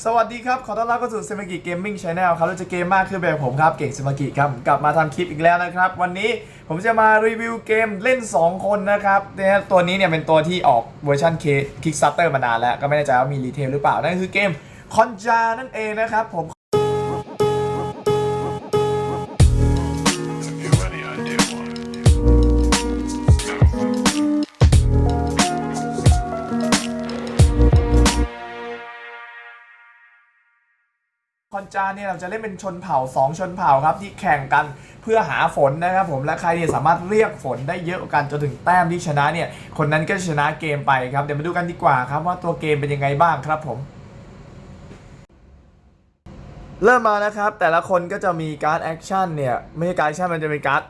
สวัสดีครับ ขอต้อนรับเข้าสู่เซมากิเกมมิ่งชาแนลครับเราจะเกมมากขึ้นแบบผมครับเก่งเซมากิครับกลับมาทำคลิปอีกแล้วนะครับ วันนี้ผมจะมารีวิวเกมเล่น 2 คนนะครับเนี่ยตัวนี้เนี่ยเป็นตัวที่ออกเวอร์ชันเคคิกซัตเตอร์มานานแล้ว ก็ไม่แน่ใจว่ามีรีเทลหรือเปล่า นั่นคือเกมคอนจานั่นเองนะครับผม จาเนี่ยเราจะเล่นเป็นชนเผ่า 2 ชนเผ่าครับที่แข่งกันเพื่อหาฝนนะครับผมและใครเนี่ยสามารถเรียกฝนได้เยอะกันจนถึงแต้มที่ชนะเนี่ยคนนั้นก็ชนะเกมไปครับเดี๋ยวมาดูกันดีกว่าครับว่าตัวเกมเป็นยังไงบ้างครับผมเริ่มมานะครับแต่ละคนก็จะมีการ์ดแอคชั่นเนี่ยไม่ใช่การ์ดแอคชั่นมันจะเป็นการ์ด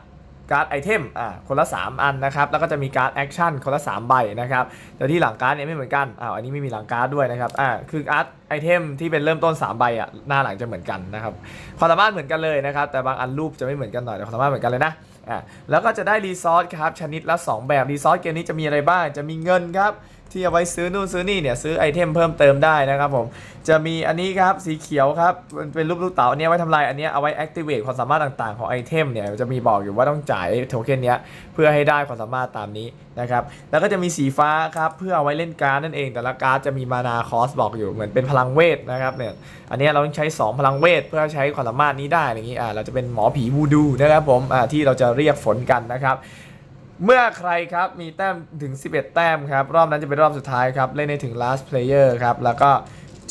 การ์ดไอเทมอ่าคนละ 3 อันนะครับ แล้วก็จะมีการ์ดแอคชั่นคนละ 3 ใบนะครับแต่ที่หลังการ์ดเนี่ยไม่เหมือนกันอ้าวอันนี้ไม่มีหลังการ์ดด้วยนะครับอ่าคือการ์ดไอเทมที่เป็นเริ่มต้น 3 ใบอะหน้าหลังจะเหมือนกันนะครับความสามารถเหมือนกันเลยนะครับ แต่บางอันรูปจะไม่เหมือนกันหน่อยแต่ความสามารถเหมือนกันเลยนะอ่าแล้วก็จะได้รีซอสครับชนิดละ 2 แบบรีซอสเกมนี้จะมีอะไรบ้างจะมีเงินครับ ที่เอาไว้ซื้อนู่นซื้อนี่เนี่ยซื้อไอเทมเพิ่มเติมได้นะครับผมจะมีอันนี้ครับสีเขียวครับมันเป็นรูปลูกเต๋าอันเนี้ยไว้ทำลายอันนี้เอาไว้ activate ความสามารถต่างๆ ของไอเทมเนี่ยจะมีบอกอยู่ว่าต้องจ่ายโทเค็นเนี้ยเพื่อให้ได้ความสามารถตามนี้นะครับแล้วก็จะมีสีฟ้าครับเพื่อเอาไว้เล่นการ์ดนั่นเอง แต่ละการ์ดจะมีมานาคอสบอกอยู่เหมือนเป็นพลังเวทนะครับเนี่ยอันนี้เราต้องใช้ 2 พลังเวทเพื่อใช้ความสามารถนี้ได้อย่างนี้อ่าเราจะเป็นหมอผีวูดูนะครับผมอ่าที่เราจะเรียกฝนกันนะครับ เมื่อใครครับมีแต้มถึง 11 แต้มครับ รอบนั้นจะเป็นรอบสุดท้ายครับ เล่นในถึง last player ครับ แล้วก็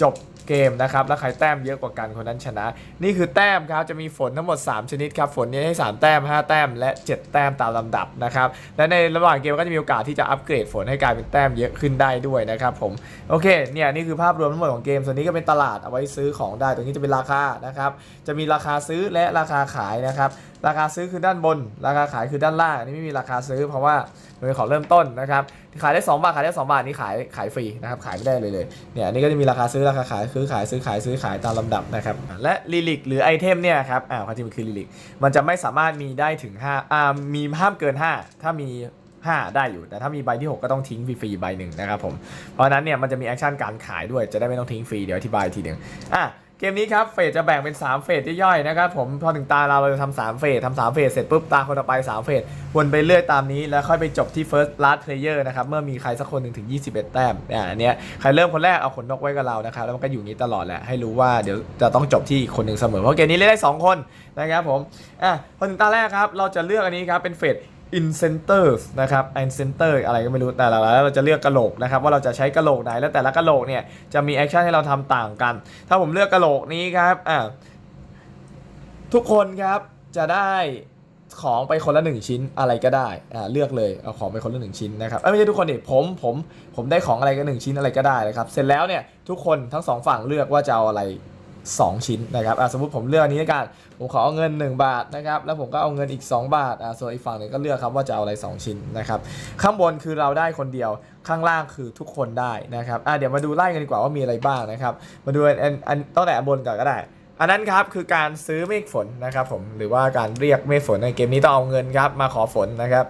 จบเกมนะครับ แล้วใครแต้มเยอะกว่ากันคนนั้นชนะ นี่คือแต้มครับ จะมีฝนทั้งหมด 3 ชนิดครับ ฝนนี้ให้ 3 แต้ม 5 แต้ม และ 7 แต้มตามลำดับนะครับ และในระหว่างเกมก็จะมีโอกาสที่จะอัปเกรดฝนให้กลายเป็นแต้มเยอะขึ้นได้ด้วยนะครับผม โอเค เนี่ยนี่คือภาพรวมทั้งหมดของเกม ส่วนนี้ก็เป็นตลาดเอาไว้ซื้อของได้ ตรงนี้จะเป็นราคานะครับ จะมีราคาซื้อและราคาขายนะครับ ราคาซื้อคือด้านบน ราคาขายคือด้านล่างอันนี้ไม่มีราคาซื้อเพราะว่ามันเป็นของเริ่มต้นนะครับขายได้ 2 บาทขายได้ 2 บาทนี่ขายขายฟรีนะครับขายไม่ได้เลยเลยเนี่ยอันนี้ก็จะมีราคาซื้อราคาขายซื้อขายซื้อขายซื้อขายตามลำดับนะครับและลิลิกหรือไอเทมเนี่ยครับอ่าความจริงมันคือลิลิกมันจะไม่สามารถมีได้ถึง5อ่ามีห้ามเกิน 5 ถ้ามี 5 ได้อยู่แต่ถ้ามีใบที่ 6 ก็ต้องทิ้งฟรีๆใบหนึ่งนะครับผมเพราะนั้นเนี่ยมันจะมีแอคชั่นการขายด้วยจะได้ไม่ต้องทิ้งฟรีเดี๋ยวอธิบายทีหนึ่งอะ เกมนี้ครับเฟสจะแบ่งเป็น3เฟสย่อยๆนะครับผมพอถึงตาเราเราจะทำสามเฟสทำสามเฟสเสร็จปุ๊บตาคนต่อไป3เฟสวนไปเรื่อยตามนี้แล้วค่อยไปจบที่ first last player นะครับเมื่อมีใครสักคนหนึ่งถึง 21 แต้มอ่าอันเนี้ยใครเริ่มคนแรกเอาขนนกไว้กับเรานะครับแล้วมันก็อยู่อย่างนี้ตลอดแหละให้รู้ว่าเดี๋ยวจะต้องจบที่คนหนึ่งเสมอเพราะเกมนี้เล่นได้ 2 คนนะครับผมอะพอถึงตาแรกครับเราจะเลือกอันนี้ครับเป็นเฟส incenters นะครับ incenter อะไรก็ไม่รู้แต่ละแล้วเราจะเลือกกระโหลกนะครับ ว่าเราจะใช้กระโหลกไหนแล้วแต่ละกระโหลกเนี่ยจะมีแอคชั่นให้เราทำต่างกัน ถ้าผมเลือกกระโหลกนี้ครับอ่าทุกคนครับจะได้ของไปคนละหนึ่งชิ้นอะไรก็ได้อ่าเลือกเลยเอาของไปคนละหนึ่งชิ้นนะครับไม่ใช่ทุกคนดิผมผมผมได้ของอะไรก็หนึ่งชิ้นอะไรก็ได้นะครับ เสร็จแล้วเนี่ยทุกคนทั้งสองฝั่งเลือกว่าจะเอาอะไร 2 ชิ้นนะครับสมมติผมเลือกอันนี้ละกันผมขอเอาเงิน 1 บาทนะครับแล้วผมก็เอาเงินอีก 2 บาทอะส่วนอีกฝั่งหนึ่งก็เลือกครับว่าจะเอาอะไร 2 ชิ้นนะครับข้างบนคือเราได้คนเดียวข้างล่างคือทุกคนได้นะครับอะเดี๋ยวมาดูไล่กันดีกว่าว่ามีอะไรบ้างนะครับมาดูอันตั้งแต่บนก่อนก็ได้ อันนั้นครับคือการซื้อเมฆฝนนะครับผมหรือว่าการเรียกเมฆฝนในเกมนี้ต้องเอาเงินครับมาขอฝนนะครับ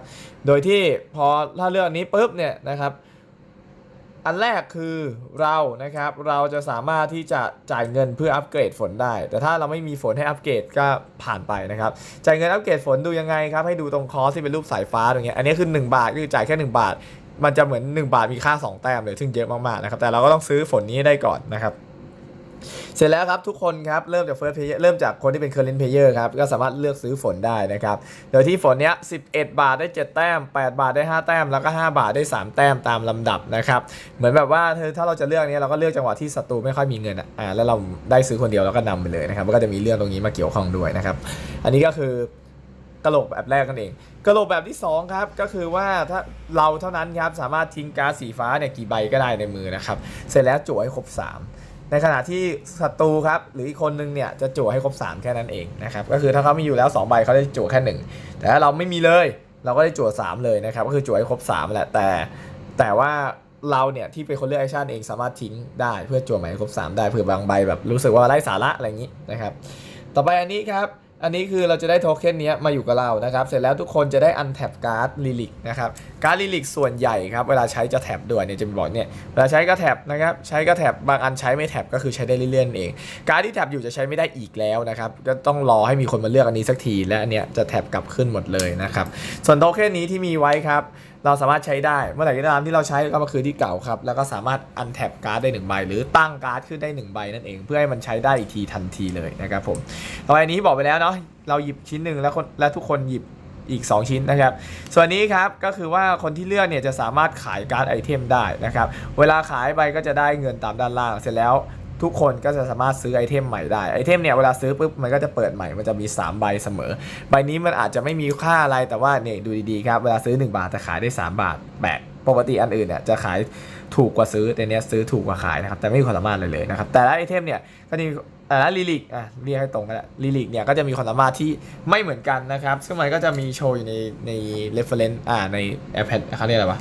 โดยที่พอถ้าเลือกนี้ปุ๊บเนี่ยนะครับ อันแรกคือเรานะครับเราจะสามารถที่จะจ่ายเงินเพื่ออัปเกรดฝนได้ แต่ถ้าเราไม่มีฝนให้อัปเกรดก็ผ่านไปนะครับจ่ายเงินอัปเกรดฝนดูยังไงครับให้ดูตรงคอสที่เป็นรูปสายฟ้าตรงเนี้ยอันนี้คือ 1 บาทคือจ่ายแค่ 1 บาท มันจะเหมือน 1 บาทมีค่า 2 แต้มเลยซึ่งเยอะมากๆนะครับแต่เราก็ต้องซื้อฝนนี้ได้ก่อนนะครับ เสร็จแล้วครับทุกคนครับเริ่มจาก first player เริ่มจากคนที่เป็น current player ครับก็สามารถเลือกซื้อฝนได้นะครับ โดยที่ฝนเนี้ย 11 บาทได้ 7 แต้ม 8 บาทได้ 5 แต้ม แล้วก็ 5 บาทได้ 3 แต้มตามลำดับนะครับ เหมือนแบบว่าเธอถ้าเราจะเลือกเนี้ยเราก็เลือกจังหวะที่ศัตรูไม่ค่อยมีเงินอะอ่าแล้วเราได้ซื้อคนเดียวเราก็นำไปเลยนะครับมันก็จะมีเรื่องตรงนี้มาเกี่ยวข้องด้วยนะครับ อันนี้ก็คือกระโหลกแบบแรกกันเองกระโหลกแบบที่สองครับก็คือว่าถ้าเราเท่านั้นครับสามารถทิ้งกาสีฟ้าเนี่ยกี่ใบก็ได้ในมือนะครับ เสร็จแล้วจั่วให้ครบ 3 ในขณะที่ศัตรูครับหรืออีกคนนึงเนี่ยจะจั่วให้ครบ 3 แค่นั้นเองนะครับก็คือถ้าเขามีอยู่แล้ว2ใบเขาได้จั่วแค่ 1 แต่ถ้าเราไม่มีเลยเราก็ได้จั่ว 3 เลยนะครับก็คือจั่วให้ครบ3แหละแต่แต่ว่าเราเนี่ยที่เป็นคนเลือกแอคชั่นเองสามารถทิ้งได้เพื่อจั่วใหม่ครบ 3 ได้เผื่อบางใบแบบรู้สึกว่าไร้สาระอะไรอย่างนี้นะครับต่อไปอันนี้ครับ อันนี้คือเราจะได้โทเค็นนี้มาอยู่กับเรานะครับ เสร็จแล้วทุกคนจะได้อันแท็บการ์ดลิลิกนะครับ การ์ดลิลิกส่วนใหญ่ครับเวลาใช้จะแท็บด้วยเนี่ยจะมีบอกเนี่ยเวลาใช้ก็แท็บนะครับใช้ก็แท็บบางอันใช้ไม่แท็บก็คือใช้ได้เรื่อยๆเอง การ์ดที่แท็บอยู่จะใช้ไม่ได้อีกแล้วนะครับก็ต้องรอให้มีคนมาเลือกอันนี้สักทีและอันเนี้ยจะแท็บกลับขึ้นหมดเลยนะครับส่วนโทเค็นนี้ที่มีไว้ครับ เราสามารถใช้ได้เมื่อไหร่ก็ตามที่เราใช้ก็มาคืนที่เก่าครับ แล้วก็สามารถอันแท็บการ์ดได้หนึ่งใบหรือตั้งการ์ดขึ้นได้หนึ่งใบนั่นเอง เพื่อให้มันใช้ได้อีกทีทันทีเลยนะครับผมต่อไปนี้บอกไปแล้วเนาะเราหยิบชิ้นหนึ่งแล้วคนและทุกคนหยิบอีก 2 ชิ้นนะครับ ส่วนนี้ครับก็คือว่าคนที่เลือกเนี่ยจะสามารถขายการ์ดไอเทมได้นะครับ เวลาขายไปก็จะได้เงินตามด้านล่าง เสร็จแล้ว ทุกคนก็จะสามารถซื้อไอเทมใหม่ได้ไอเทมเนี่ยเวลาซื้อปุ๊บมันก็จะเปิดใหม่มันจะมี 3 ใบเสมอ ใบนี้มันอาจจะไม่มีค่าอะไรแต่ว่าเนี่ยดูดีๆครับเวลาซื้อ 1 บาทแต่ขายได้ 3 บาทแบกปกติอันอื่นเนี่ยจะขายถูกกว่าซื้อแต่เนี้ยซื้อถูกกว่าขายนะครับแต่ไม่มีความสามารถเลยเลยนะครับแต่ละไอเทมเนี่ยก็จะมีแต่ละลิลิกอะเรียกให้ตรงกันละลิลิกเนี่ยก็จะมีความสามารถที่ไม่เหมือนกันนะครับซึ่งมันก็จะมีโชว์อยู่ในใน reference อ่าใน iPad เขาเรียกอะไรวะ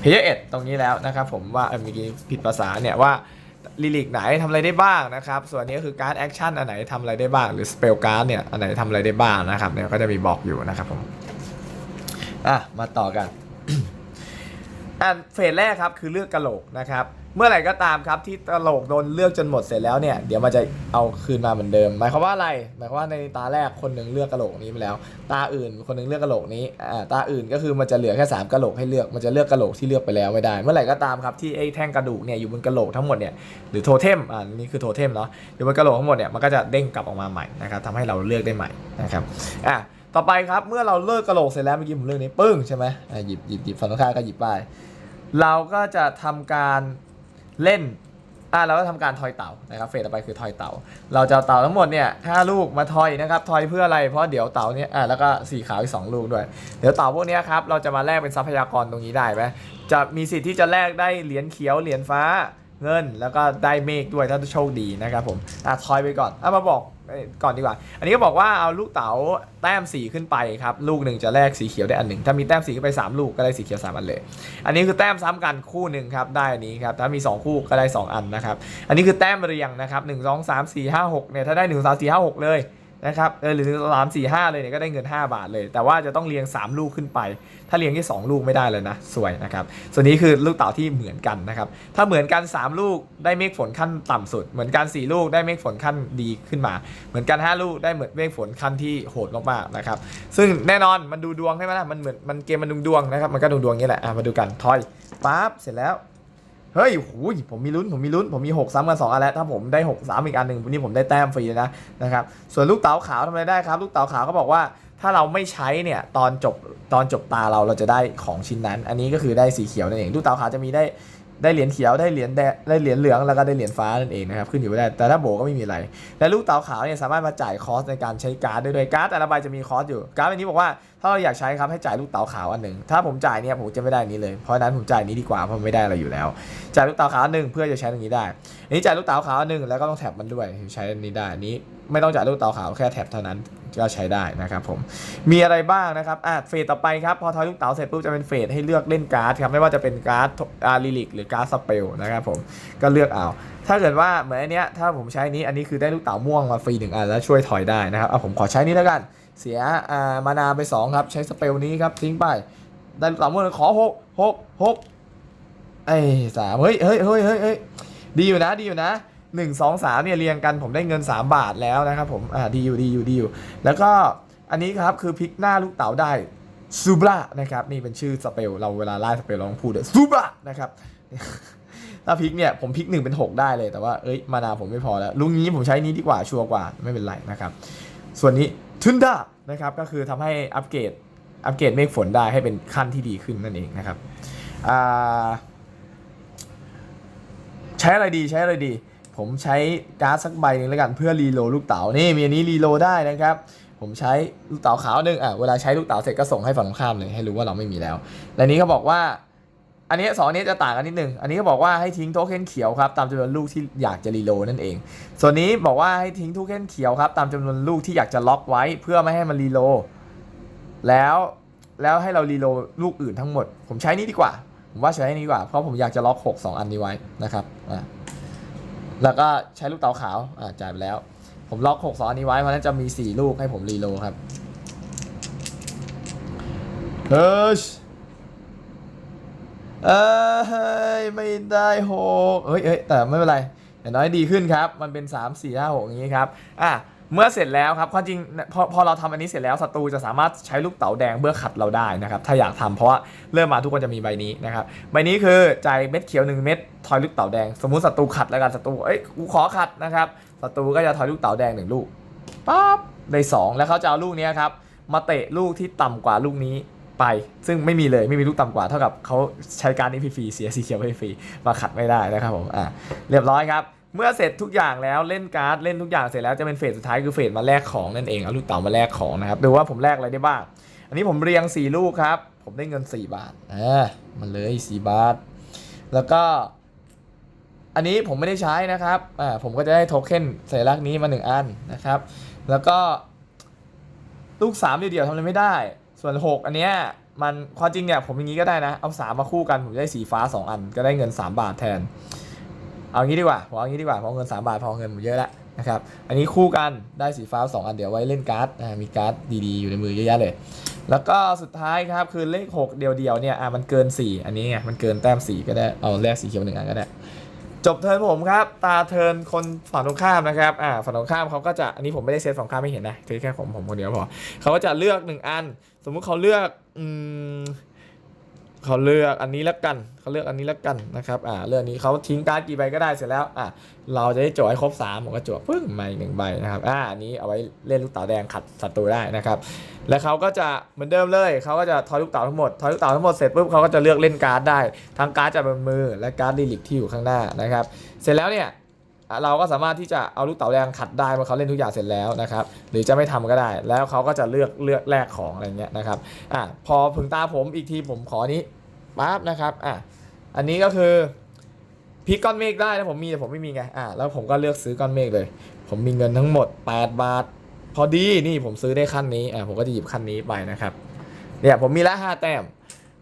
เพย์เอ็ดตรงนี้แล้วนะครับผมว่าเออเมื่อกี้ผิดภาษาเนี่ยว่า ลิลิกไหนทำอะไรได้บ้างนะครับ ส่วนนี้ก็คือการ์ดแอคชั่นอันไหนทำอะไรได้บ้าง หรือสเปลการ์ดเนี่ยอันไหนทำอะไรได้บ้างนะครับเนี่ยก็จะมีบอกอยู่นะครับผมอะมาต่อกันอะเฟสแรกครับคือเลือกกระโหลกนะครับ เมื่อไหร่ก็ตามครับที่กระโหลกโดนเลือกจนหมดเสร็จแล้วเนี่ยเดี๋ยวมันจะเอาคืนมาเหมือนเดิม หมายความว่าอะไร หมายความว่าในตาแรกคนหนึ่งเลือกกระโหลกนี้ไปแล้ว ตาอื่นคนหนึ่งเลือกกระโหลกนี้อ่าตาอื่นก็คือมันจะเหลือแค่สามกระโหลกให้เลือกมันจะเลือกกระโหลกที่เลือกไปแล้วไม่ได้ เมื่อไหร่ก็ตามครับที่ไอ้แท่งกระดูกเนี่ยอยู่บนกระโหลกทั้งหมดเนี่ยหรือโทเทมอ่านี่คือโทเทมเนาะอยู่บนกระโหลกทั้งหมดเนี่ยมันก็จะเด้งกลับออกมาใหม่นะครับทำให้เราเลือกได้ใหม่นะครับอะต่อไปครับเมื่อเราเลิกกระโหลกเสร็จแล้วเมื่อกี้ผมเลือกนี้ปึ้งใช่ไหมหยิบหยิบหยิบฝั่งตรงข้ามก็หยิบไปเราก็จะทำการ เล่นอ่าเราก็ทำการทอยเต่านะครับเฟสต่อไปคือทอยเต่า เราจะเอาเต่าทั้งหมดเนี่ยห้าลูกมาทอยนะครับทอยเพื่ออะไรเพราะเดี๋ยวเต่าเนี่ยอ่าแล้วก็สีขาวอีกสองลูกด้วย เดี๋ยวเต่าพวกนี้ครับเราจะมาแลกเป็นทรัพยากรตรงนี้ได้ไหมจะมีสิทธิ์ที่จะแลกได้เหรียญเขียวเหรียญฟ้า เงินแล้วก็ได้เมฆด้วยถ้าโชคดีนะครับผมอะทอยไปก่อนเอะมาบอกก่อนดีกว่า อันนี้ก็บอกว่าเอาลูกเต๋าแต้มสีขึ้นไปครับ ลูกหนึ่งจะแลกสีเขียวได้อันหนึ่งถ้ามีแต้มสีขึ้นไปสามลูกก็ได้สีเขียวสามอันเลย อันนี้คือแต้มซ้ำกันคู่หนึ่งครับได้อันนี้ครับถ้ามี 2 คู่ก็ได้ 2 อันนะครับ อันนี้คือแต้มเรียงนะครับ1 2 3 4 5 6เนี่ยถ้าได้1 3 4 5 6เลย นะครับเออหรือ1 3 4 5เลยเนี่ยก็ได้เงิน 5 บาทเลย แต่ว่าจะต้องเรียง 3 ลูกขึ้นไป ถ้าเรียงที่2ลูกไม่ได้เลยนะ สวยนะครับ ส่วนนี้คือลูกเต๋าที่เหมือนกันนะครับ ถ้าเหมือนกัน 3 ลูกได้เมฆฝนขั้นต่ำสุด เหมือนกัน 4 ลูกได้เมฆฝนขั้นดีขึ้นมา เหมือนกัน 5 ลูกได้เหมือนเมฆฝนขั้นที่โหดมากๆนะครับ ซึ่งแน่นอนมันดูดวงใช่ไหมล่ะ มันเหมือนมันเกมมันดูดวงนะครับ มันก็ดูดวงนี้แหละ มาดูกัน ทอยปั๊บ เสร็จแล้ว เฮ้ยหูยผมมีลุ้น ผมมีลุ้น ผมมี 6 ซ้ำกัน 2 อันแล้ว ถ้าผมได้ 6 3 อีกอันหนึ่งวันนี้ผมได้แต้มฟรีนะนะครับ ส่วนลูกเต๋าขาวทำอะไรได้ครับ ลูกเต๋าขาวก็บอกว่า ถ้าเราไม่ใช้เนี่ย ตอนจบ ตอนจบตาเรา เราจะได้ของชิ้นนั้น อันนี้ก็คือได้สีเขียวนั่นเอง ลูกเต๋าขาวจะมีได้ ได้เหรียญเขียวได้เหรียญแดงได้เหรียญเหลืองแล้วก็ได้เหรียญฟ้านั่นเองนะครับขึ้นอยู่ไม่ได้แต่ถ้าโบก็ไม่มีอะไร และลูกเต๋าขาวเนี่ยสามารถมาจ่ายคอสในการใช้การ์ดได้ด้วยการ์ดแต่ละใบจะมีคอสอยู่การ์ดใบนี้บอกว่าถ้าเราอยากใช้ครับให้จ่ายลูกเต๋าขาวอันหนึ่งถ้าผมจ่ายเนี่ยผมจะไม่ได้นี้เลยเพราะนั้นผมจ่ายนี้ดีกว่าเพราะไม่ได้อะไรอยู่แล้วจ่ายลูกเต๋าขาวอันหนึ่งเพื่อจะใช้ตรงนี้ได้อันนี้จ่ายลูกเต๋าขาวอันหนึ่งแล้วก็ต้องแท็บมันด้วยใช้อันนี้ได้อันนี้ ไม่ต้องจ่ายลูกเต๋าขาวแค่แท็บเท่านั้นก็ใช้ได้นะครับผมมีอะไรบ้างนะครับอะเฟสต่อไปครับพอทอยลูกเต๋าเสร็จปุ๊บจะเป็นเฟสให้เลือกเล่นการ์ดครับไม่ว่าจะเป็นการ์ดอาริลิกหรือการ์ดสเปลนะครับผมก็เลือกเอา ถ้าเกิดว่าเหมือนอันเนี้ยถ้าผมใช้นี้อันนี้คือได้ลูกเต๋าม่วงมาฟรีหนึ่งอันแล้วช่วยถอยได้นะครับเอาผมขอใช้นี้แล้วกัน เสียอ่ามานาไปสองครับใช้สเปลนี้ครับทิ้งไปได้ลูกเต๋าม่วงขอหกหกหกไอ้สามเฮ้ยเฮ้ยเฮ้ยเฮ้ยเฮ้ยดีอยู่นะดีอยู่นะ หนึ่งสองสามเนี่ยเรียงกันผมได้เงิน 3 บาทแล้วนะครับผมอ่าดีอยู่ดีอยู่ดีอยู่แล้วก็อันนี้ครับคือพลิกหน้าลูกเต๋าได้ซูบรานะครับนี่เป็นชื่อสเปลเราเวลาไล่สเปลเราต้องพูดเลยซูบรานะครับถ้าพลิกเนี่ยผมพลิกหนึ่งเป็น 6 ได้เลยแต่ว่าเอ้ยมานาผมไม่พอแล้วลุงนี้ผมใช้นี้ดีกว่าชัวร์กว่าไม่เป็นไรนะครับส่วนนี้ทุนดานะครับก็คือทำให้อัปเกรดอัปเกรดเมฆฝนได้ให้เป็นขั้นที่ดีขึ้นนั่นเองนะครับใช้อะไรดีใช้อะไรดี ผมใช้การ์ดสักใบหนึ่งแล้วกันเพื่อรีโลลูกเต๋านี่มีอันนี้รีโลได้นะครับ ผมใช้ลูกเต๋าขาวหนึ่งอะเวลาใช้ลูกเต๋าเสร็จก็ส่งให้ฝั่งตรงข้ามเลยให้รู้ว่าเราไม่มีแล้ว และนี้เขาบอกว่า อันนี้สองอันนี้จะต่างกันนิดนึงอันนี้เขาบอกว่าให้ทิ้งโทเค็นเขียวครับตามจำนวนลูกที่อยากจะรีโลนั่นเอง ส่วนนี้บอกว่าให้ทิ้งโทเค็นเขียวครับตามจำนวนลูกที่อยากจะล็อกไว้ เพื่อไม่ให้มันรีโลแล้วแล้วให้เรารีโลลูกอื่นทั้งหมด ผมใช้นี้ดีกว่า ผมว่าใช้นี้ดีกว่าเพราะผมอยากจะล็อก 6 2 อันนี้ไว้นะครับอะ แล้วก็ใช้ลูกเต๋าขาว อ่าจ่ายไปแล้ว ผมล็อกหกสองอันนี้ไว้ เพราะฉะนั้นจะมีสี่ลูกให้ผมรีโลครับเฮ้ยเอ้ยไม่ได้หกเฮ้ยเฮ้ยแต่ไม่เป็นไรอย่างน้อยดีขึ้นครับ มันเป็น3 4 5 6อย่างนี้ครับ อะ เมื่อเสร็จแล้วครับความจริงพอพอเราทำอันนี้เสร็จแล้วศัตรูจะสามารถใช้ลูกเต๋าแดงเพื่อขัดเราได้นะครับถ้าอยากทำเพราะว่าเริ่มมาทุกคนจะมีใบนี้นะครับใบนี้คือจ่ายเม็ดเขียว 1 เม็ดทอยลูกเต๋าแดง สมมุติศัตรูขัดแล้วกันศัตรูเอ้ยกูขอขัดนะครับศัตรูก็จะทอยลูกเต๋าแดงหนึ่งลูกปั๊บได้สองแล้วเขาจะเอาลูกนี้ครับมาเตะลูกที่ต่ำกว่าลูกนี้ไป ซึ่งไม่มีเลยไม่มีลูกต่ำกว่าเท่ากับเขาใช้การนี้ฟรีเสียสีเขียวไปฟรีมาขัดไม่ได้นะครับผมอะเรียบร้อยครับ เมื่อเสร็จทุกอย่างแล้วเล่นการ์ดเล่นทุกอย่างเสร็จแล้วจะเป็นเฟสสุดท้ายคือเฟสมาแลกของนั่นเองเอาลูกเต๋ามาแลกของนะครับดูว่าผมแลกอะไรได้บ้างอันนี้ผมเรียง 4 ลูกครับ ผมได้เงิน 4 บาทอ่ามันเลย4บาท แล้วก็ อันนี้ผมไม่ได้ใช้นะครับอ่าผมก็จะได้โทเค็นสัญลักษณ์นี้มา 1 อันนะครับ แล้วก็ ลูก3เดียวๆทำอะไรไม่ได้ ส่วน 6 อันเนี้ยมันความจริงเนี่ยผมอย่างนี้ก็ได้นะ เอา 3 มาคู่กันผมได้สีฟ้า 2 อัน ก็ได้เงิน 3 บาทแทน เอางี้ดีกว่าผมเอางี้ดีกว่าพราะเงิน 3 บาทพอเงินผมเยอะแล้วนะครับอันนี้คู่กันได้สีฟ้า 2 อันเดี๋ยวไว้เล่นการ์ดมีการ์ดดีๆอยู่ในมือเยอะแยะเลย แล้วก็สุดท้ายครับคือเลข 6 เดียวๆเนี่ยอะมันเกิน 4 อันนี้ไงมันเกินแต้ม 4 ก็ได้เอาแลกสีเขียวหนึ่งอันก็ได้ จบเทิร์นผมครับ ตาเทิร์นคนฝั่งตรงข้ามนะครับอ่าฝั่งตรงข้ามเขาก็จะอันนี้ผมไม่ได้เซตฝั่งข้ามไม่เห็นนะเทแค่ผมผมคนเดียวพอเขาก็จะเลือกหนึ่งอัน สมมุติเขาเลือกอืม เขาเลือกอันนี้แล้วกันเขาเลือกอันนี้แล้วกันนะครับอ่าเลือกนี้เขาทิ้งการ์ดกี่ใบก็ได้เสร็จแล้วอ่าเราจะได้โจทย์ให้ครบ3ผมก็โจทย์ปึ้งมาอีกหนึ่งใบนะครับอ่าอันนี้เอาไว้เล่นลูกเต๋าแดงขัดศัตรูได้นะครับ แล้วเขาก็จะเหมือนเดิมเลยเขาก็จะทอยลูกเต๋าทั้งหมดทอยลูกเต๋าทั้งหมดเสร็จปุ๊บเขาก็จะเลือกเล่นการ์ดได้ทั้งการ์ดจากบนมือและการ์ดดีลิกที่อยู่ข้างหน้านะครับ เสร็จแล้วเนี่ย เราก็สามารถที่จะเอาลูกเต๋าแดงขัดได้เมื่อเขาเล่นทุกอย่างเสร็จแล้วนะครับหรือจะไม่ทำก็ได้ แล้วเขาก็จะเลือกเลือกแลกของอะไรเงี้ยนะครับอะพอถึงตาผมอีกทีผมขอนี้ปั๊บนะครับอะอันนี้ก็คือพิกก้อนเมฆได้นะผมมีแต่ผมไม่มีไงอะแล้วผมก็เลือกซื้อก้อนเมฆเลย ผมมีเงินทั้งหมด 8 บาท พอดีนี่ผมซื้อได้ขั้นนี้อะผมก็จะหยิบขั้นนี้ไปนะครับเนี่ยผมมีละห้าแต้ม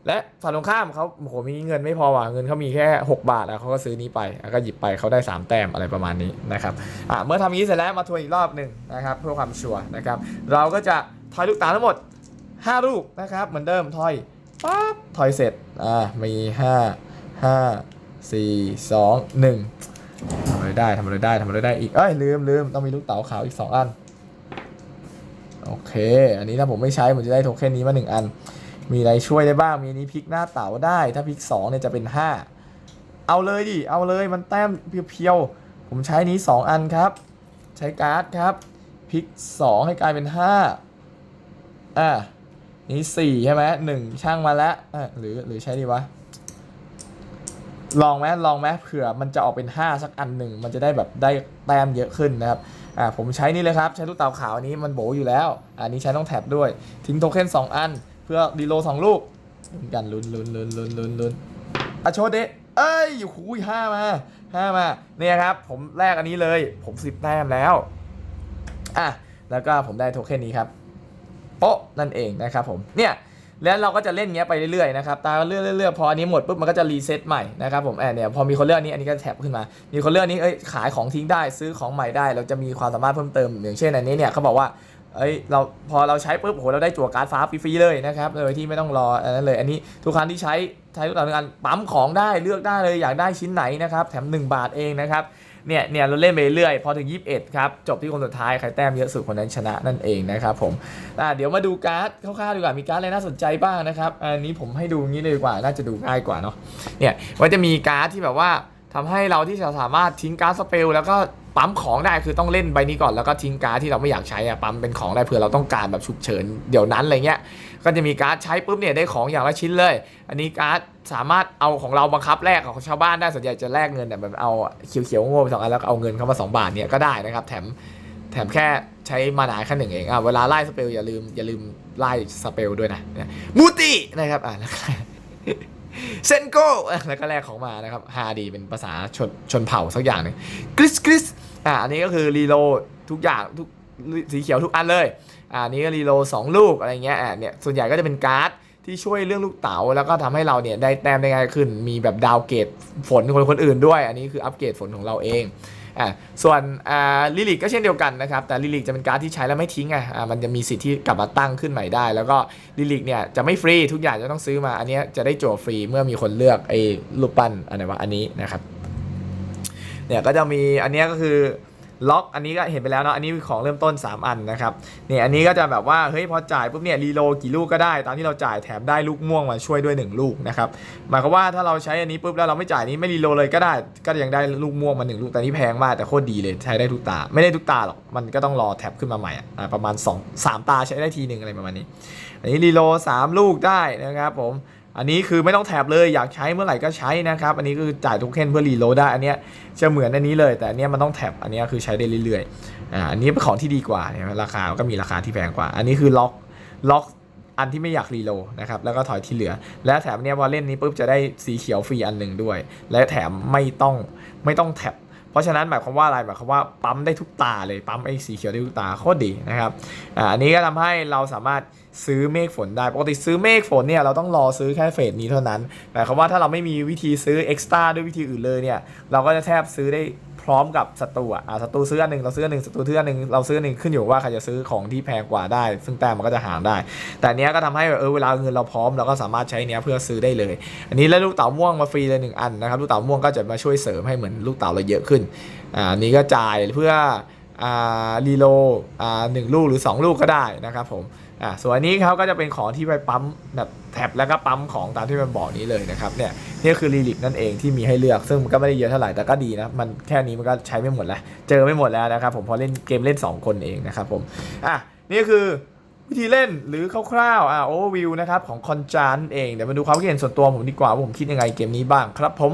และฝั่งตรงข้ามเขาโอ้โหมีเงินไม่พอว่ะเงินเขามีแค่ 6 บาทแล้วเขาก็ซื้อนี้ไปแล้วก็หยิบไปเขาได้ 3 แต้มอะไรประมาณนี้นะครับอะเมื่อทำอย่างนี้เสร็จแล้วมาทวนอีกรอบหนึ่งนะครับเพื่อความชัวร์นะครับ เราก็จะทอยลูกตาทั้งหมด 5 ลูกนะครับ เหมือนเดิมทอยปั๊บทอยเสร็จอ่ามี 5 5 4 2 1ทำอะไรได้ทำอะไรได้ทำอะไรได้อีกเอ้ยลืมลืมต้องมีลูกเต๋าขาวอีก 2 อัน โอเค อันนี้ถ้าผมไม่ใช้ผมจะได้โทเค็นนี้มา 1 อัน มีอะไรช่วยได้บ้าง มีนี้พลิกหน้าเต๋าได้ ถ้าพลิก2เนี่ยจะเป็น 5 เอาเลยดิ เอาเลยมันแต้มเพียวๆ ผมใช้นี้ 2 อันครับ ใช้การ์ดครับ พลิก 2 ให้กลายเป็น 5 อะ นี่4ใช่ไหมหนึ่งช่างมาแล้วอะหรือหรือใช้ดีวะ ลองไหมลองไหมเผื่อมันจะออกเป็น 5 สักอันหนึ่ง มันจะได้แบบได้แต้มเยอะขึ้นนะครับอ่าผมใช้นี่เลยครับ ใช้ลูกเต๋าขาวอันนี้มันโบอยู่แล้ว อันนี้ใช้ต้องแท็บด้วย ทิ้งโทเค็น2 อัน เพื่อดีโลสองลูกลุ้นกันลุ้นลุ้นลุ้นลุ้นลุ้นลุ้นอะโชว์เดเอ้ยยู่หูยห้ามาห้ามาเนี่ยครับ ผมแลกอันนี้เลย ผมสิบแต้มแล้วอะแล้วก็ผมได้โทเค็นนี้ครับโป๊ะนั่นเองนะครับผมเนี่ยแล้วเราก็จะเล่นเงี้ยไปเรื่อยๆนะครับตามเรื่อยๆเรื่อยๆพออันนี้หมดปุ๊บมันก็จะรีเซ็ตใหม่นะครับผมแอบเนี่ยพอมีคนเลือกนนี้อันนี้ก็แท็บขึ้นมา มีคนเลือกอันนี้เอ้ยขายของทิ้งได้ซื้อของใหม่ได้ เราจะมีความสามารถเพิ่มเติม อย่างเช่นอันนี้เนี่ยเขาบอกว่า เอ้ยเราพอเราใช้ปุ๊บโหเราได้จั่วการ์ดฟ้าฟรีๆเลยนะครับโดยที่ไม่ต้องรออันนั้นเลย อันนี้ทุกครั้งที่ใช้ใช้ทุกครั้งการปั๊มของได้เลือกได้เลยอยากได้ชิ้นไหนนะครับแถม 1 บาทเองนะครับเนี่ยเนี่ยเราเล่นไปเรื่อยพอถึง 21 ครับ จบที่คนสุดท้าย ใครแต้มเยอะสุดคนนั้นชนะนั่นเองนะครับผมอ่าเดี๋ยวมาดูการ์ดคร่าวๆดีกว่ามีการ์ดอะไรน่าสนใจบ้างนะครับอันนี้ผมให้ดูงี้เลยดีกว่าน่าจะดูง่ายกว่าเนาะเนี่ยว่าจะมีการ์ดที่แบบว่าทำให้เราที่จะสามารถทิ้งการ์ดสเปลแล้วก็ ปั๊มของได้คือต้องเล่นใบนี้ก่อนแล้วก็ทิ้งการ์ดที่เราไม่อยากใช้อะปั๊มเป็นของได้เผื่อเราต้องการแบบฉุกเฉินเดี๋ยวนั้นอะไรเงี้ยก็จะมีการ์ดใช้ปุ๊บเนี่ยได้ของอย่างละชิ้นเลย อันนี้การ์ดสามารถเอาของเราบังคับแลกของชาวบ้านได้ส่วนใหญ่จะแลกเงินแบบเอาเขียวๆโง่ๆไปสองอันแล้วเอาเงินเข้ามา2บาทเนี่ยก็ได้นะครับแถมแถมแค่ใช้มานาแค่หนึ่งเองอะเวลาไล่สเปลอย่าลืมอย่าลืมไล่สเปลด้วยนะมูตินะครับอะ เซนโก้แล้วก็แลกของมานะครับฮาดีเป็นภาษาชนชนเผ่าสักอย่างหนึ่งกริสกริสอ่าอันนี้ก็คือรีโลทุกอย่างทุกสีเขียวทุกอันเลยอ่านี้ก็รีโลสองลูกอะไรเงี้ยอ่าเนี่ยส่วนใหญ่ก็จะเป็นการ์ดที่ช่วยเรื่องลูกเต๋าแล้วก็ทำให้เราเนี่ยได้แต้มได้ง่ายขึ้น มีแบบดาวเกรดฝนคนคนอื่นด้วย อันนี้คืออัปเกรดฝนของเราเอง อ่าส่วนอ่าลิลิกก็เช่นเดียวกันนะครับ แต่ลิลิกจะเป็นการ์ดที่ใช้แล้วไม่ทิ้งอะอ่ามันจะมีสิทธิ์ที่กลับมาตั้งขึ้นใหม่ได้ แล้วก็ลิลิกเนี่ยจะไม่ฟรีทุกอย่างจะต้องซื้อมา อันนี้จะได้โจวฟรีเมื่อมีคนเลือกไอ้รูปปั้นอะไรวะอันนี้นะครับเนี่ยก็จะมีอันนี้ก็คือ ล็อกอันนี้ก็เห็นไปแล้วเนาะอันนี้ของเริ่มต้น 3 อันนะครับเนี่ยอันนี้ก็จะแบบว่าเฮ้ยพอจ่ายปุ๊บเนี่ยรีโลกี่ลูกก็ได้ ตามที่เราจ่ายแถมได้ลูกม่วงมาช่วยด้วย 1 ลูกนะครับหมายความว่าถ้าเราใช้อันนี้ปุ๊บแล้วเราไม่จ่ายนี้ไม่รีโลเลยก็ได้ ก็ยังได้ลูกม่วงมา1ลูกแต่นี่แพงมากแต่โคตรดีเลยใช้ได้ทุกตา ไม่ได้ทุกตาหรอกมันก็ต้องรอแท็บขึ้นมาใหม่อะอะประมาณ 2 3 ตาใช้ได้ทีหนึ่งอะไรประมาณนี้ อันนี้รีโล3ลูกได้นะครับผม อันนี้คือไม่ต้องแถบเลยอยากใช้เมื่อไหร่ก็ใช้นะครับ อันนี้คือจ่ายโทเค็นเพื่อรีโหลดได้ อันเนี้ยจะเหมือนอันนี้เลย แต่อันเนี้ยมันต้องแถบอันเนี้ยคือใช้ได้เรื่อยๆอ่าอันนี้เป็นของที่ดีกว่าเนี่ยราคาก็มีราคาที่แพงกว่า อันนี้คือล็อกล็อกอันที่ไม่อยากรีโหลดนะครับแล้วก็ถอยที่เหลือ และแถมเนี้ยพอเล่นนี้ปุ๊บจะได้สีเขียวฟรีอันหนึ่งด้วย และแถมไม่ต้องไม่ต้องแถบ เพราะฉะนั้นหมายความว่าอะไรหมายความว่าปั๊มได้ทุกตาเลยปั๊มไอ้สีเขียวได้ทุกตาโคตรดีนะครับอันนี้ก็ทำให้เราสามารถซื้อเมฆฝนได้ปกติซื้อเมฆฝนเนี่ยเราต้องรอซื้อแค่เฟสนี้เท่านั้นหมายความว่าถ้าเราไม่มีวิธีซื้อเอ็กซ์ตร้าด้วยวิธีอื่นเลยเนี่ยเราก็จะแทบซื้อได้ ร้อมกับศัตรูอะอ่าศัตรูซื้ออันหนึ่งเราซื้ออันหนึ่งศัตรูซื้ออันหนึ่งเราซื้ออันหนึ่งขึ้นอยู่ว่าใครจะซื้อของที่แพงกว่าได้ ซึ่งแต้มมันก็จะหารได้ แต่เนี้ยก็ทำให้เออเวลาเงินเราพร้อมเราก็สามารถใช้เนี้ยเพื่อซื้อได้เลย อันนี้แล้วลูกเต๋าม่วงมาฟรีเลยหนึ่งอันนะครับลูกเต๋าม่วงก็จะมาช่วยเสริมให้เหมือนลูกเต๋าเราเยอะขึ้นอ่านนี้ก็จ่ายเพื่ออ่ารีโลอ่าหนึ่งลูกหรือ 2 ลูกก็ได้นะครับผม อ่าส่วนอันนี้เขาก็จะเป็นของที่ไปปั๊มแบบแท็บแล้วก็ปั๊มของตามที่มันบอกนี้เลยนะครับเนี่ยนี่คือรีลิกนั่นเองที่มีให้เลือกซึ่งมันก็ไม่ได้เยอะเท่าไหร่แต่ก็ดีนะมันแค่นี้มันก็ใช้ไม่หมดแล้วเจอไม่หมดแล้วนะครับผมพอเล่นเกมเล่น 2 คนเองนะครับผมอะนี่คือวิธีเล่นหรือคร่าวๆอ่าโอเวอร์วิวนะครับของคอนจานเองเดี๋ยวมาดูความคิดเห็นส่วนตัวผมดีกว่าว่าผมคิดยังไงเกมนี้บ้างครับผม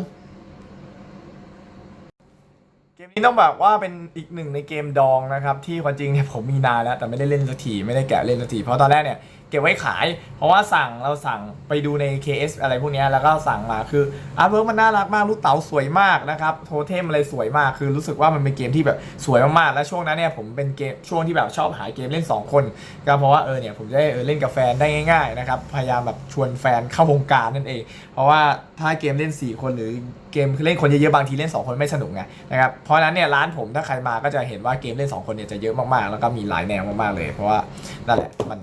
เกม นี้ต้องแบบว่าเป็นอีกหนึ่งในเกมดองนะครับ ที่ความจริงเนี่ยผมมีนานแล้วแต่ไม่ได้เล่นสักทีไม่ได้แกะเล่นสักทีเพราะตอนแรกเนี่ย ก็บไว้ขาย เพราะว่าสั่งเราสั่งไปดูใน KS อะไรพวกนี้แล้วก็สั่งมาคืออาร์ตเวิร์กมันน่ารักมากลูกเต๋าสวยมากนะครับโทเทมอะไรสวยมากคือรู้สึกว่ามันเป็นเกมที่แบบสวยมากๆ และช่วงนั้นเนี่ยผมเป็นเกมช่วงที่แบบชอบหาเกมเล่น 2 คน ก็เพราะว่าเออเนี่ยผมจะได้เออเล่นกับแฟนได้ง่ายๆนะครับพยายามแบบชวนแฟนเข้าวงการนั่นเอง เพราะว่าถ้าเกมเล่น 4 คนหรือเกมเล่นคนเยอะๆบางทีเล่น 2 คนไม่สนุกไงนะครับเพราะฉะนั้นเนี่ยร้านผมถ้าใครมาก็จะเห็นว่าเกมเล่น 2 คนเนี่ยจะเยอะมากๆ แล้วก็มีหลายแนวมากๆเลย เพราะว่านั่นแหละมัน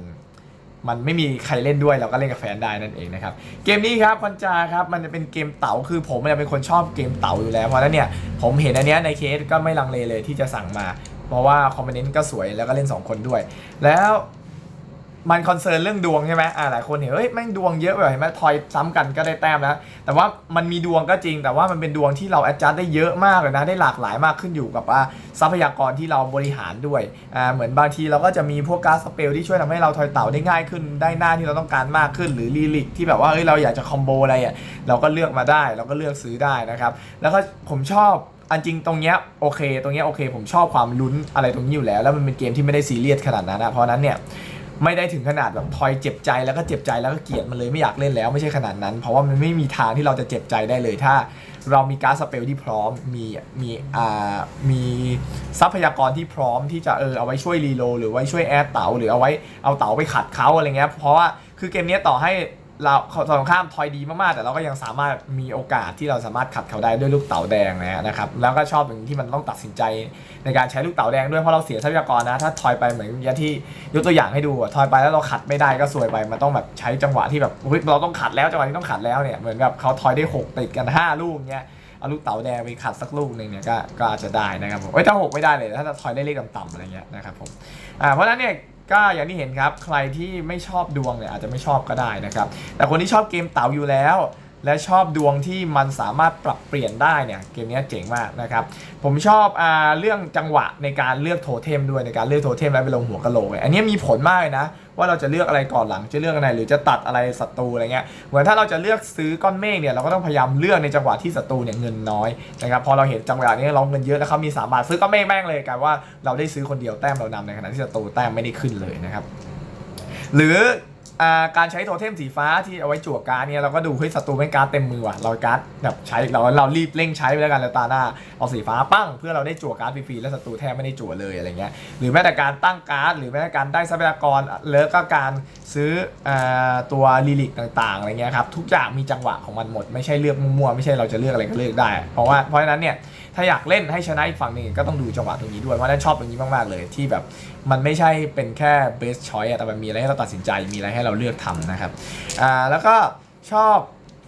มันไม่มีใครเล่นด้วยเราก็เล่นกับแฟนได้นั่นเองนะครับเกมนี้ครับคอนจาครับมันจะเป็นเกมเต๋าคือผมเนี่ยเป็นคนชอบเกมเต๋าอยู่แล้วเพราะฉะนั้นเนี่ยผมเห็นอันเนี้ยในเคสก็ไม่ลังเลเลยที่จะสั่งมา เพราะว่าคอมโพเนนต์ก็สวยแล้วก็เล่น 2 คนด้วย แล้ว มันคอนเซิร์นเรื่องดวงใช่ไหมอ่าหลายคนเห็นเฮ้ยแม่งดวงเยอะไปเห็นไหมทอยซ้ำกันก็ได้แต้มแล้ว แต่ว่ามันมีดวงก็จริง แต่ว่ามันเป็นดวงที่เราแอดจัดได้เยอะมากเลยนะ ได้หลากหลายมากขึ้นอยู่กับว่าทรัพยากรที่เราบริหารด้วย อ่า เหมือนบางทีเราก็จะมีพวกการสเปลที่ช่วยทำให้เราทอยเต่าได้ง่ายขึ้น ได้หน้าที่เราต้องการมากขึ้น หรือลีลิกที่แบบว่า เฮ้ย เราอยากจะคอมโบอะไรอะ เราก็เลือกมาได้ เราก็เลือกซื้อได้นะครับ แล้วก็ผมชอบอันจริงตรงเนี้ยโอเค ตรงเนี้ยโอเค ผมชอบความลุ้นอะไรตรงนี้อยู่แล้ว แล้วมันเป็นเกมที่ไม่ได้ซีเรียสขนาดนั้นนะเพราะนั้นเนี่ย ไม่ได้ถึงขนาดแบบทอยเจ็บใจแล้วก็เจ็บใจแล้วก็เกลียดมันเลยไม่อยากเล่นแล้วไม่ใช่ขนาดนั้น เพราะว่ามันไม่มีทางที่เราจะเจ็บใจได้เลยถ้า เรามีการ์ดสเปลที่พร้อมมีมีอ่ามีทรัพยากรที่พร้อมที่จะเออเอาไว้ช่วยรีโลหรือไว้ช่วยแอดเต๋าหรือเอาไว้เอาเต๋าไปขัดเขาอะไรเงี้ยเพราะว่าคือเกมนี้ต่อให้ เราตรงข้ามทอยดีมากๆ แต่เราก็ยังสามารถมีโอกาสที่เราสามารถขัดเขาได้ด้วยลูกเต๋าแดงนะนะครับแล้วก็ชอบอย่างที่มันต้องตัดสินใจในการใช้ลูกเต๋าแดงด้วยเพราะเราเสียทรัพยากรนะ ถ้าทอยไปเหมือนอย่างที่ยกตัวอย่างให้ดูอะทอยไปแล้วเราขัดไม่ได้ก็สวยไปมันต้องแบบใช้จังหวะที่แบบเราต้องขัดแล้วจังหวะนี้ต้องขัดแล้วเนี่ยเหมือนแบบเขาทอยได้หกติดกันห้าลูกเนี้ยเอาลูกเต๋าแดงไปขัดสักลูกหนึ่งเนี่ยก็ก็อาจจะได้นะครับผมเอ้ยถ้าหกไม่ได้เลยถ้าจะทอยได้เลขต่ำๆอะไรเงี้ยนะครับผมอ่าเพราะฉะนั้นเนี่ย ก็อย่างที่เห็นครับ ใครที่ไม่ชอบดวงเนี่ยอาจจะไม่ชอบก็ได้นะครับ แต่คนที่ชอบเกมเต๋าอยู่แล้ว และชอบดวงที่มันสามารถปรับเปลี่ยนได้เนี่ยเกมนี้เจ๋งมากนะครับผมชอบอเรื่องจังหวะในการเลือกโทเทมด้วยในการเลือกโทเทมแล้วไปลงหัวกะโหลกอันนี้มีผลมากเลยนะ ว่าเราจะเลือกอะไรก่อนหลังจะเลือกอะไรหรือจะตัดอะไรศัตรูอะไรเงี้ยเหมือนถ้าเราจะเลือกซื้อก้อนเมฆเนี่ยเราก็ต้องพยายามเลือกในจังหวะที่ศัตรูเนี่ยเงินน้อยนะครับพอเราเห็นจังหวะนี้เราเงินเยอะแล้วเขามีสามบาทซื้อก้อนเมฆแม่งเลยกลายว่าเราได้ซื้อคนเดียวแต้มเรานำในขณะที่ศัตรูแต้มไม่ได้ขึ้นเลยนะครับหรือ การใช้โทเทมสีฟ้าที่เอาไว้จั่วการ์ดเนี่ยเราก็ดูเฮ้ยศัตรูไม่การ์ดเต็มมือว่ะเราการ์ดแบบใช้เราเรารีบเร่งใช้ไปแล้วกันแล้วตาหน้าเอาสีฟ้าปั้งเพื่อเราได้จั่วการ์ดฟรีๆแล้วศัตรูแทบไม่ได้จั่วเลยอะไรเงี้ยหรือแม้แต่การตั้งการ์ดหรือแม้แต่การได้ทรัพยากรแล้วก็การซื้ออตัวลิลิกต่างๆอะไรเงี้ยครับทุกอย่างมีจังหวะของมันหมด ไม่ใช่เลือกมั่วๆไม่ใช่เราจะเลือกอะไรก็เลือกได้ เพราะว่าเพราะฉะนั้นเนี่ยถ้าอยากเล่นให้ชนะอีกฝั่งหนึ่งก็ต้องดูจังหวะตรงนี้ด้วยเพราะนั้นชอบตรงนี้มากๆเลยที่แบบมันไม่ใช่เป็นแค่ best choice อะแต่มันมีอะไรให้เราตัดสินใจมีอะไรให้เราเลือกทำนะครับอ่าแล้วก็ชอบ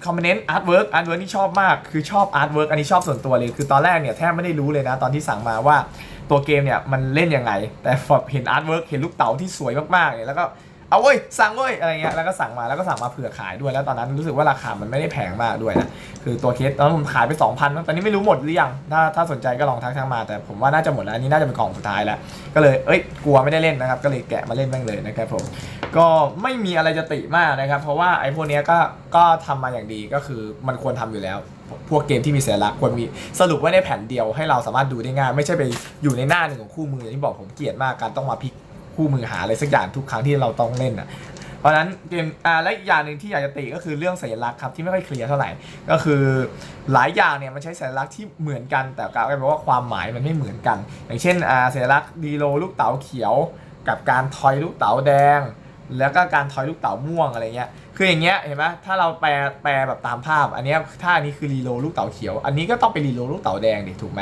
คอมเมนต์อาร์ตเวิร์กอาร์ตเวิร์กที่ชอบมากคือชอบอาร์ตเวิร์กอันนี้ชอบส่วนตัวเลย คือตอนแรกเนี่ยแทบไม่ได้รู้เลยนะ ตอนที่สั่งมาว่าตัวเกมเนี่ยมันเล่นยังไง แต่พอเห็นอาร์ตเวิร์กเห็นลูกเต๋าที่สวยมากๆเนี่ยแล้วก็ เอาเว้ยสั่งเว้ยอะไรเงี้ยแล้วก็สั่งมาแล้วก็สั่งมาเผื่อขายด้วยแล้วตอนนั้นรู้สึกว่าราคามันไม่ได้แพงมากด้วยนะคือตัวเคสตอนนั้นผมขายไป 2,000ตอนนี้ไม่รู้หมดหรือยังถ้าถ้าสนใจก็ลองทักทางมา แต่ผมว่าน่าจะหมดแล้วอันนี้น่าจะเป็นกล่องสุดท้ายแล้ว ก็เลยเอ้ยกลัวไม่ได้เล่นนะครับก็เลยแกะมาเล่นแม่งเลยนะครับผมก็ไม่มีอะไรจะติมากนะครับ เพราะว่าไอ้พวกเนี้ยก็ก็ทำมาอย่างดีก็คือมันควรทำอยู่แล้ว พวกเกมที่มีเสียลักควรมีสรุปไว้ในแผ่นเดียวให้เราสามารถดูได้ง่าย ไม่ใช่ไปอยู่ในหน้าหนึ่งของคู่มืออย่างที่บอกผมเกลียดมากการต้องมาพลิก คู่มือหาอะไรสักอย่างทุกครั้งที่เราต้องเล่นอะเพราะฉะนั้นเกมอ่าและอีกอย่างหนึ่งที่อยากจะติก็คือเรื่องสัญลักษณ์ครับที่ไม่ค่อยเคลียร์เท่าไหร่ ก็คือหลายอย่างเนี่ยมันใช้สัญลักษณ์ที่เหมือนกันแต่กลายเป็นว่าความหมายมันไม่เหมือนกัน อย่างเช่นอ่าสัญลักษณ์ดีโลลูกเต๋าเขียว กับการทอยลูกเต๋าแดง แล้วก็การทอยลูกเต๋าม่วงอะไรเงี้ยคืออย่างเงี้ยเห็นไหมถ้าเราแปลแปลแบบตามภาพ อันนี้ถ้าอันนี้คือรีโลลูกเต๋าเขียว อันนี้ก็ต้องเป็นรีโลลูกเต๋าแดงดิถูกไหม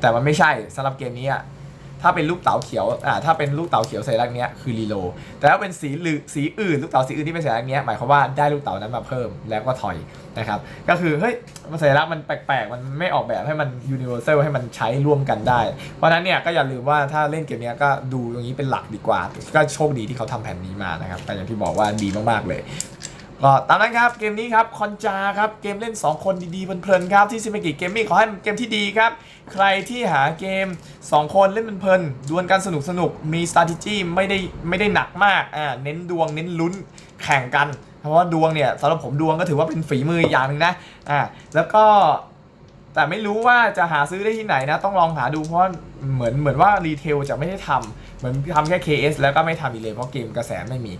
แต่มันไม่ใช่สำหรับเกมนี้อะ ถ้าเป็นลูกเต๋าเขียวอ่าถ้าเป็นลูกเต๋าเขียวสัญลักษณ์เนี้ยคือรีโลแต่ถ้าเป็นสีหรือสีอื่น ลูกเต๋าสีอื่นที่เป็นสัญลักษณ์เนี้ยหมายความว่าได้ลูกเต๋านั้นมาเพิ่มแล้วก็ถอยนะครับก็คือเฮ้ยมันสัญลักษณ์มันแปลกๆ มันไม่ออกแบบให้มัน universal ให้มันใช้ร่วมกันได้ เพราะนั้นเนี่ยก็อย่าลืมว่าถ้าเล่นเกมนี้ก็ดูตรงนี้เป็นหลักดีกว่า ก็โชคดีที่เขาทำแผ่นนี้มานะครับแต่อย่างที่บอกว่าดีมากๆเลย ก็ตามนั้นครับเกมนี้ครับคอนจาครับเกมเล่น 2 คนดีๆเพลินๆครับที่ซิมเมกิเกมมิ่งขอให้เกมที่ดีครับ ใครที่หาเกม 2 คนเล่นเพลินๆดวลกันสนุกๆมี strategy ไม่ได้ไม่ได้หนักมากอ่าเน้นดวงเน้นลุ้นแข่งกัน เพราะว่าดวงเนี่ยสำหรับผมดวงก็ถือว่าเป็นฝีมืออย่างหนึ่งนะอ่าแล้วก็แต่ไม่รู้ว่าจะหาซื้อได้ที่ไหนนะ ต้องลองหาดูเพราะเหมือนเหมือนว่ารีเทลจะไม่ได้ทำเหมือนทำแค่ KS แล้วก็ไม่ทำอีกเลยเพราะเกมกระแสไม่มี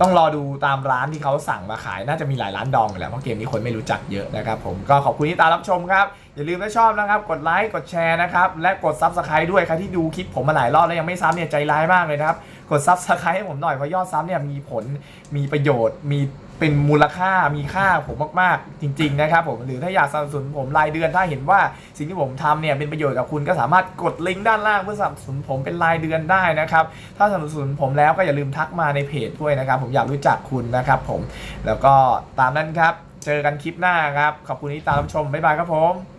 ต้องรอดูตามร้านที่เขาสั่งมาขาย น่าจะมีหลายร้านดองอยู่แล้วเพราะเกมนี้คนไม่รู้จักเยอะนะครับผมก็ขอบคุณที่ตามรับชมครับ อย่าลืมถ้าชอบนะครับ กดไลค์กดแชร์นะครับและกด Subscribe ด้วยใครที่ดูคลิปผมมาหลายรอบแล้วยังไม่ซ้ำเนี่ยใจร้ายมากเลยนะครับกด Subscribe ให้ผมหน่อยเพราะยอดซ้ำเนี่ยมีผลมีประโยชน์มี เป็นมูลค่ามีค่าผมมากๆ จริง ๆ นะครับผมหรือถ้าอยากสนับสนุนผมรายเดือนถ้าเห็นว่าสิ่งที่ผมทำเนี่ยเป็นประโยชน์กับคุณก็สามารถกดลิงก์ด้านล่างเพื่อสนับสนุนผมเป็นรายเดือนได้นะครับถ้าสนับสนุนผมแล้วก็อย่าลืมทักมาในเพจด้วยนะครับ ผมอยากรู้จักคุณนะครับผมแล้วก็ตามนั้นครับ เจอกันคลิปหน้าครับขอบคุณที่ตามชมบ๊ายบายครับผม